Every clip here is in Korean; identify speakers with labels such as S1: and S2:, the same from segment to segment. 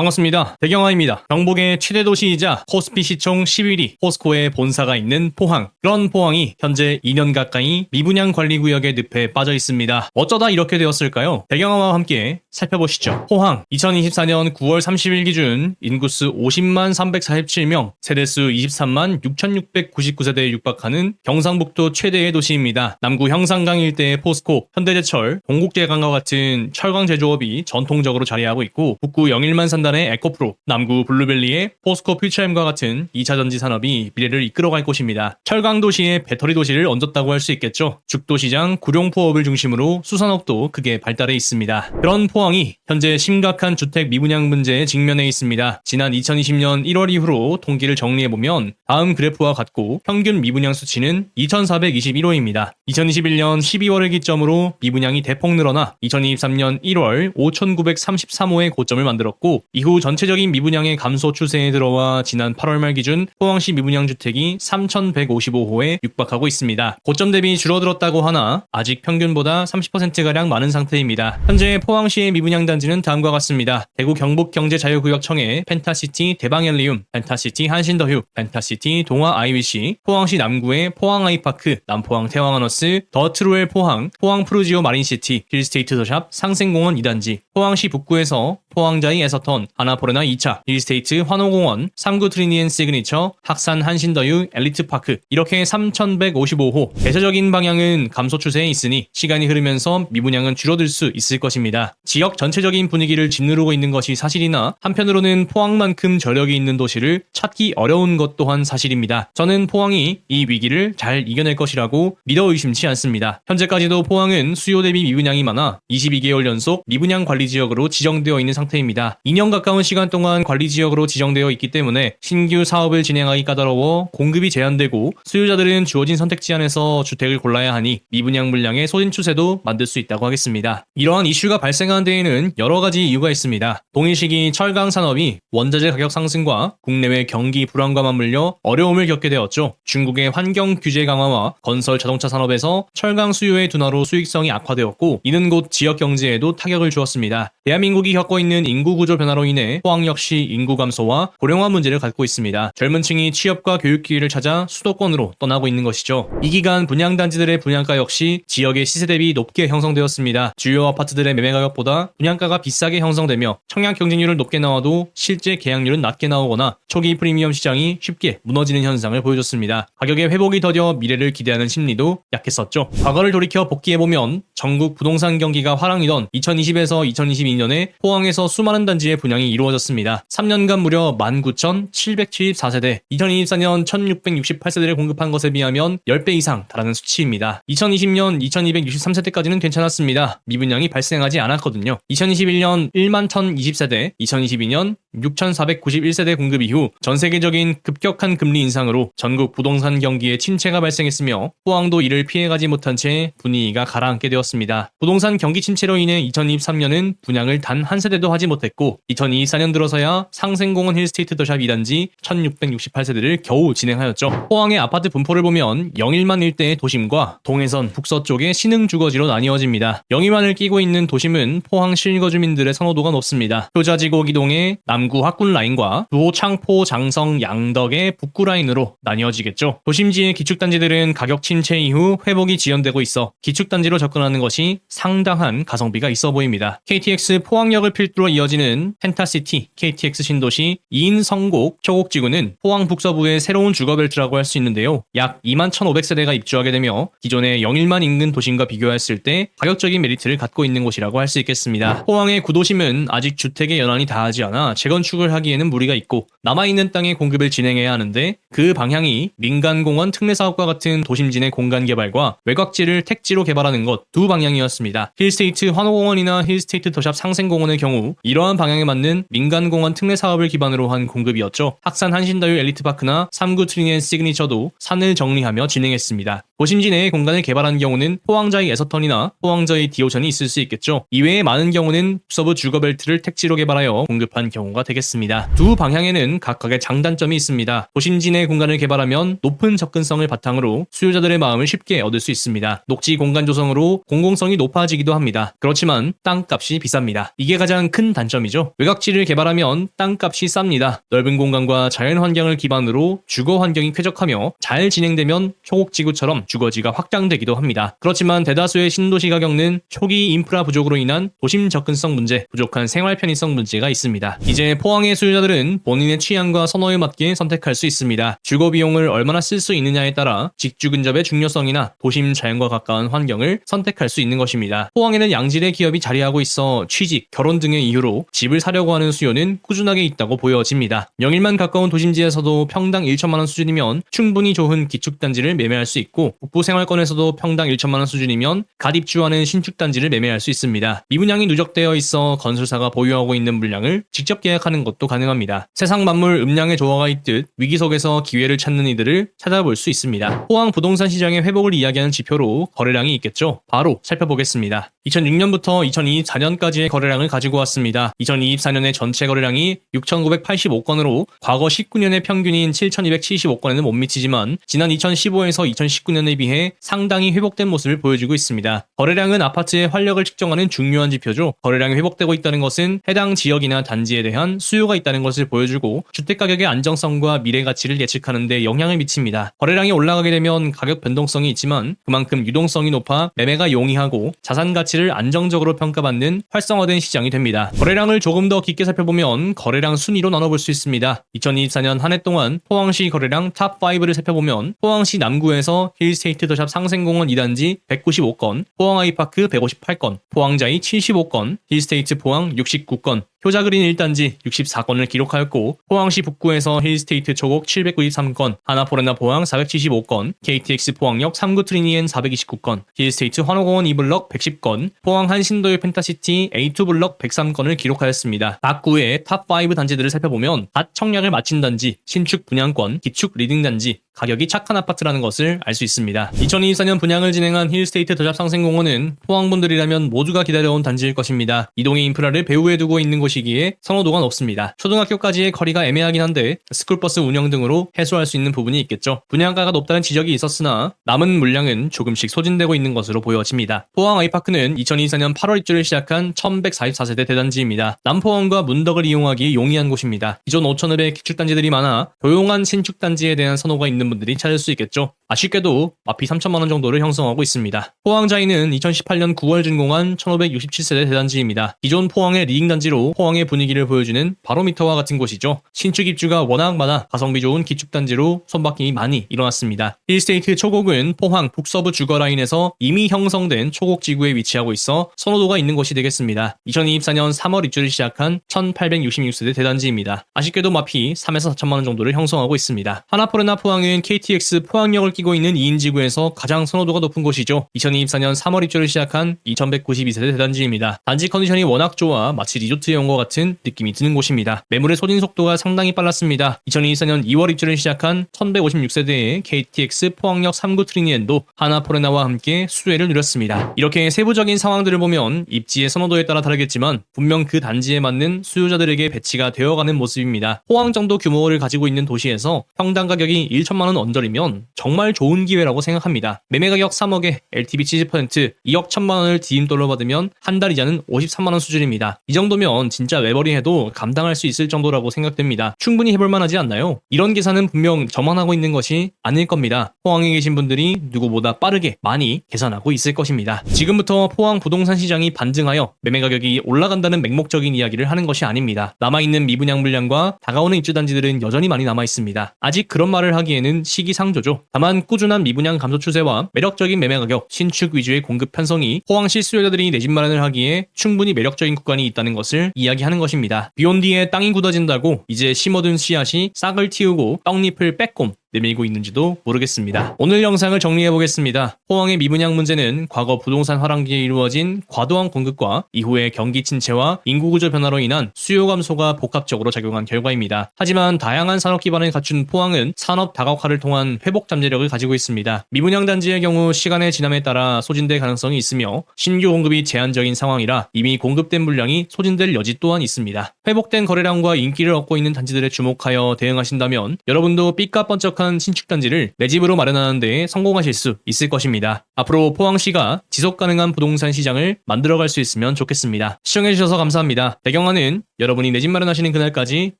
S1: 반갑습니다. 대경화입니다. 경북의 최대 도시이자 코스피 시총 11위 포스코의 본사가 있는 포항. 그런 포항이 현재 2년 가까이 미분양 관리 구역의 늪에 빠져 있습니다. 어쩌다 이렇게 되었을까요? 대경화와 함께 살펴보시죠. 포항 2024년 9월 30일 기준 인구수 50만 347명, 세대수 23만 6,699세대에 육박하는 경상북도 최대의 도시입니다. 남구 형상강 일대의 포스코, 현대제철, 동국제강과 같은 철강 제조업이 전통적으로 자리하고 있고 북구 영일만 산 단의 에코프로, 남구 블루벨리의 포스코 퓨처엠과 같은 2차 전지 산업이 미래를 이끌어갈 곳입니다. 철강 도시의 배터리 도시를 얹었다고 할 수 있겠죠. 죽도 시장, 구룡포업을 중심으로 수산업도 크게 발달해 있습니다. 그런 포항이 현재 심각한 주택 미분양 문제에 직면해 있습니다. 지난 2020년 1월 이후로 통계를 정리해 보면 다음 그래프와 같고 평균 미분양 수치는 2,421호입니다. 2021년 12월을 기점으로 미분양이 대폭 늘어나 2023년 1월 5,933호의 고점을 만들었고 이후 전체적인 미분양의 감소 추세에 들어와 지난 8월 말 기준 포항시 미분양 주택이 3,155호에 육박하고 있습니다. 고점 대비 줄어들었다고 하나 아직 평균보다 30%가량 많은 상태입니다. 현재 포항시의 미분양 단지는 다음과 같습니다. 대구 경북 경제자유구역청의 펜타시티 대방엘리움, 펜타시티 한신더휴, 펜타시티 동아 IBC, 포항시 남구의 포항 아이파크, 남포항 태왕하너스, 더트루엘 포항, 포항 프루지오 마린시티, 힐스테이트 더샵, 상생공원 2단지, 포항시 북구에서 포항자이 에서턴, 하나포레나 2차, 힐스테이트 환호공원, 3구 트리니엔 시그니처, 학산 한신더유 엘리트파크 이렇게 3155호 대체적인 방향은 감소 추세에 있으니 시간이 흐르면서 미분양은 줄어들 수 있을 것입니다. 지역 전체적인 분위기를 짓누르고 있는 것이 사실이나 한편으로는 포항만큼 저력이 있는 도시를 찾기 어려운 것 또한 사실입니다. 저는 포항이 이 위기를 잘 이겨낼 것이라고 믿어 의심치 않습니다. 현재까지도 포항은 수요 대비 미분양이 많아 22개월 연속 미분양 관리 지역으로 지정되어 있는 상태입니다. 2년 가까운 시간 동안 관리 지역으로 지정되어 있기 때문에 신규 사업을 진행하기 까다로워 공급이 제한되고 수요자들은 주어진 선택지 안에서 주택을 골라야 하니 미분양 물량의 소진 추세도 만들 수 있다고 하겠습니다. 이러한 이슈가 발생한 데에는 여러 가지 이유가 있습니다. 동일 시기 철강 산업이 원자재 가격 상승과 국내외 경기 불안과 맞물려 어려움을 겪게 되었죠. 중국의 환경 규제 강화와 건설 자동차 산업에서 철강 수요의 둔화로 수익성이 악화되었고 이는 곧 지역 경제에도 타격을 주었습니다. 대한민국이 겪고 있는 인구 구조 변화로 인해 포항 역시 인구 감소와 고령화 문제를 갖고 있습니다. 젊은 층이 취업과 교육 기회를 찾아 수도권으로 떠나고 있는 것이죠. 이 기간 분양 단지들의 분양가 역시 지역의 시세 대비 높게 형성되었습니다. 주요 아파트들의 매매 가격보다 분양가가 비싸게 형성되며 청약 경쟁률을 높게 나와도 실제 계약률은 낮게 나오거나 초기 프리미엄 시장이 쉽게 무너지는 현상을 보여줬습니다. 가격의 회복이 더뎌 미래를 기대하는 심리도 약했었죠. 과거를 돌이켜 복귀해보면 전국 부동산 경기가 화랑이던 2020에서 2022년에 포항에서 수많은 단지의 분양이 이루어졌습니다. 3년간 무려 19,774세대, 2024년 1,668세대를 공급한 것에 비하면 10배 이상 달하는 수치입니다. 2020년 2,263세대까지는 괜찮았습니다. 미분양이 발생하지 않았거든요. 2021년 1만 1,020세대, 2022년 6,491세대 공급 이후 전 세계적인 급격한 금리 인상으로 전국 부동산 경기에 침체가 발생했으며 포항도 이를 피해가지 못한 채 분위기가 가라앉게 되었습니다. 부동산 경기 침체로 인해 2023년은 분양을 단 한 세대도 하지 못했고 2024년 들어서야 상생공원 힐스테이트 더샵 2단지 1668세대를 겨우 진행하였죠. 포항의 아파트 분포를 보면 영일만 일대의 도심과 동해선 북서쪽의 신흥 주거지로 나뉘어집니다. 영일만을 끼고 있는 도심은 포항 실거 주민들의 선호도가 높습니다. 효자지고 기동의 남구 학군 라인과 두호 창포 장성 양덕의 북구 라인으로 나뉘어지겠죠. 도심지의 기축단지들은 가격 침체 이후 회복이 지연되고 있어 기축단지로 접근하는 것이 상당한 가성비가 있어 보입니다. KTX 포항역을 필두로 이어지는 펜타시티 KTX 신도시 2인 성곡 초곡지구는 포항 북서부의 새로운 주거벨트라고 할 수 있는데요. 약 2만 1,500세대가 입주하게 되며 기존의 영일만 인근 도심과 비교했을 때 가격적인 메리트를 갖고 있는 곳이라고 할 수 있겠습니다. 포항의 구도심은 아직 주택의 연한이 다하지 않아 재건축을 하기에는 무리가 있고 남아있는 땅의 공급을 진행해야 하는데 그 방향이 민간공원 특례사업과 같은 도심진의 공간 개발과 외곽지를 택지로 개발하는 것 두 방향이었습니다. 힐스테이트 환호공원이나 힐스테이트 더샵 상생공원의 경우 이러한 방향에 맞는 민간공원 특례사업을 기반으로 한 공급이었죠. 학산 한신다유 엘리트파크나 3구 트리니엔 시그니처도 산을 정리하며 진행했습니다. 도심지 내의 공간을 개발한 경우는 포항자의 에서턴이나 포항자의 디오션이 있을 수 있겠죠. 이외에 많은 경우는 서부 주거벨트를 택지로 개발하여 공급한 경우가 수요가 되겠습니다. 두 방향에는 각각의 장단점이 있습니다. 도심지 내 공간을 개발하면 높은 접근성을 바탕으로 수요자들의 마음을 쉽게 얻을 수 있습니다. 녹지 공간 조성으로 공공성이 높아지기도 합니다. 그렇지만 땅값이 비쌉니다. 이게 가장 큰 단점이죠. 외곽지를 개발하면 땅값이 쌉니다. 넓은 공간과 자연 환경을 기반으로 주거 환경이 쾌적하며 잘 진행되면 초곡지구처럼 주거지가 확장되기도 합니다. 그렇지만 대다수의 신도시가 겪는 초기 인프라 부족으로 인한 도심 접근성 문제, 부족한 생활 편의성 문제가 있습니다. 이제 포항의 수요자들은 본인의 취향과 선호에 맞게 선택할 수 있습니다. 주거 비용을 얼마나 쓸 수 있느냐에 따라 직주 근접의 중요성이나 도심 자연과 가까운 환경을 선택할 수 있는 것입니다. 포항에는 양질의 기업이 자리하고 있어 취직, 결혼 등의 이유로 집을 사려고 하는 수요는 꾸준하게 있다고 보여집니다. 영일만 가까운 도심지에서도 평당 1천만 원 수준이면 충분히 좋은 기축단지를 매매할 수 있고 북부 생활권에서도 평당 1천만 원 수준이면 갓 입주하는 신축단지를 매매할 수 있습니다. 미분양이 누적되어 있어 건설사가 보유하고 있는 물량을 직접 계약 하는 것도 가능합니다. 세상 만물 음량의 조화가 있듯 위기 속에서 기회를 찾는 이들을 찾아볼 수 있습니다. 포항 부동산 시장의 회복을 이야기하는 지표로 거래량이 있겠죠. 바로 살펴보겠습니다. 2006년부터 2024년까지의 거래량을 가지고 왔습니다. 2024년의 전체 거래량이 6,985건으로 과거 19년의 평균인 7,275건에는 못 미치지만 지난 2015에서 2019년에 비해 상당히 회복된 모습을 보여주고 있습니다. 거래량은 아파트의 활력을 측정하는 중요한 지표죠. 거래량이 회복되고 있다는 것은 해당 지역이나 단지에 대한 수요가 있다는 것을 보여주고 주택 가격의 안정성과 미래 가치를 예측하는 데 영향을 미칩니다. 거래량이 올라가게 되면 가격 변동성이 있지만 그만큼 유동성이 높아 매매가 용이하고 자산 가치를 안정적으로 평가받는 활성화된 시장이 됩니다. 거래량을 조금 더 깊게 살펴보면 거래량 순위로 나눠볼 수 있습니다. 2024년 한 해 동안 포항시 거래량 탑5를 살펴보면 포항시 남구에서 힐스테이트 더샵 상생공원 2단지 195건, 포항 아이파크 158건, 포항자이 75건, 힐스테이트 포항 69건, 효자그린 1단지 64건을 기록하였고 포항시 북구에서 힐스테이트 초곡 793건, 하나포레나 포항 475건, KTX 포항역 3구 트리니엔 429건, 힐스테이트 환호공원 2블럭 110건, 포항 한신도의 펜타시티 A2 블럭 103건을 기록하였습니다. 각 구의 탑5 단지들을 살펴보면 갓 청약을 마친 단지, 신축 분양권, 기축 리딩 단지, 가격이 착한 아파트라는 것을 알 수 있습니다. 2024년 분양을 진행한 힐스테이트 더샵 상생공원은 포항분들이라면 모두가 기다려온 단지일 것입니다. 이동의 인프라를 배후에 두고 있는 곳이기에 선호도가 높습니다. 초등학교까지의 거리가 애매하긴 한데 스쿨버스 운영 등으로 해소할 수 있는 부분이 있겠죠. 분양가가 높다는 지적이 있었으나 남은 물량은 조금씩 소진되고 있는 것으로 보여집니다. 포항 아이파크는 2024년 8월 입주를 시작한 1144세대 대단지입니다. 남포항과 문덕을 이용하기 용이한 곳입니다. 기존 5천업의 기축단지들이 많아 조용한 신축단지에 대한 선호가 있는 분들이 찾을 수 있겠죠. 아쉽게도 마피 3천만원 정도를 형성하고 있습니다. 포항자이는 2018년 9월 준공한 1567세대 대단지입니다. 기존 포항의 리딩단지로 포항의 분위기를 보여주는 바로미터와 같은 곳이죠. 신축 입주가 워낙 많아 가성비 좋은 기축단지로 손바뀜이 많이 일어났습니다. 힐스테이트 초곡은 포항 북서부 주거라인에서 이미 형성된 초곡지구에 위치하고 있어 선호도가 있는 곳이 되겠습니다. 2024년 3월 입주를 시작한 1866세대 대단지입니다. 아쉽게도 마피 3에서 4천만원 정도를 형성하고 있습니다. 하나포레나 포항은 KTX 포항역을 끼고 있는 2인 지구에서 가장 선호도가 높은 곳이죠. 2024년 3월 입주를 시작한 2192세대 대단지입니다. 단지 컨디션이 워낙 좋아 마치 리조트에 온 것 같은 느낌이 드는 곳입니다. 매물의 소진 속도가 상당히 빨랐습니다. 2024년 2월 입주를 시작한 1156세대의 KTX 포항역 3구 트리니엔도 하나포레나와 함께 수혜를 누렸습니다. 이렇게 세부적인 상황들을 보면 입지의 선호도에 따라 다르겠지만 분명 그 단지에 맞는 수요자들에게 배치가 되어가는 모습입니다. 포항 정도 규모를 가지고 있는 도시에서 평당 가격이 1천만 원 언저리면 정말 좋은 기회라고 생각합니다. 매매 가격 3억에 LTV 70% 2억 1천만 원을 디임돌로 받으면 한 달 이자는 53만 원 수준입니다. 이 정도면 진짜 외벌이 해도 감당할 수 있을 정도라고 생각됩니다. 충분히 해볼 만하지 않나요? 이런 계산은 분명 저만 하고 있는 것이 아닐 겁니다. 포항에 계신 분들이 누구보다 빠르게 많이 계산하고 있을 것입니다. 지금부터 포항 부동산 시장이 반등하여 매매 가격이 올라간다는 맹목적인 이야기를 하는 것이 아닙니다. 남아있는 미분양 물량과 다가오는 입주단지들은 여전히 많이 남아 있습니다. 아직 그런 말을 하기에는 시기상조죠. 다만 꾸준한 미분양 감소 추세와 매력적인 매매 가격, 신축 위주의 공급 편성이 포항시 수요자들이 내 집 마련을 하기에 충분히 매력적인 구간이 있다는 것을 이야기하는 것입니다. 비온 뒤에 땅이 굳어진다고 이제 심어둔 씨앗이 싹을 틔우고 떡잎을 빼꼼 내밀고 있는지도 모르겠습니다. 오늘 영상을 정리해 보겠습니다. 포항의 미분양 문제는 과거 부동산 화랑기에 이루어진 과도한 공급과 이후의 경기 침체와 인구 구조 변화로 인한 수요 감소가 복합적으로 작용한 결과입니다. 하지만 다양한 산업 기반을 갖춘 포항은 산업 다각화를 통한 회복 잠재력을 가지고 있습니다. 미분양 단지의 경우 시간의 지남에 따라 소진될 가능성이 있으며 신규 공급이 제한적인 상황이라 이미 공급된 물량이 소진될 여지 또한 있습니다. 회복된 거래량과 인기를 얻고 있는 단지들에 주목하여 대응하신다면 여러분도 삐까번쩍 한 신축 단지를 내 집으로 마련하는 데 성공하실 수 있을 것입니다. 앞으로 포항시가 지속 가능한 부동산 시장을 만들어갈 수 있으면 좋겠습니다. 시청해주셔서 감사합니다. 배경화는 여러분이 내 집 마련하시는 그날까지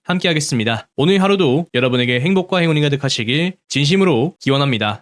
S1: 함께하겠습니다. 오늘 하루도 여러분에게 행복과 행운이 가득하시길 진심으로 기원합니다.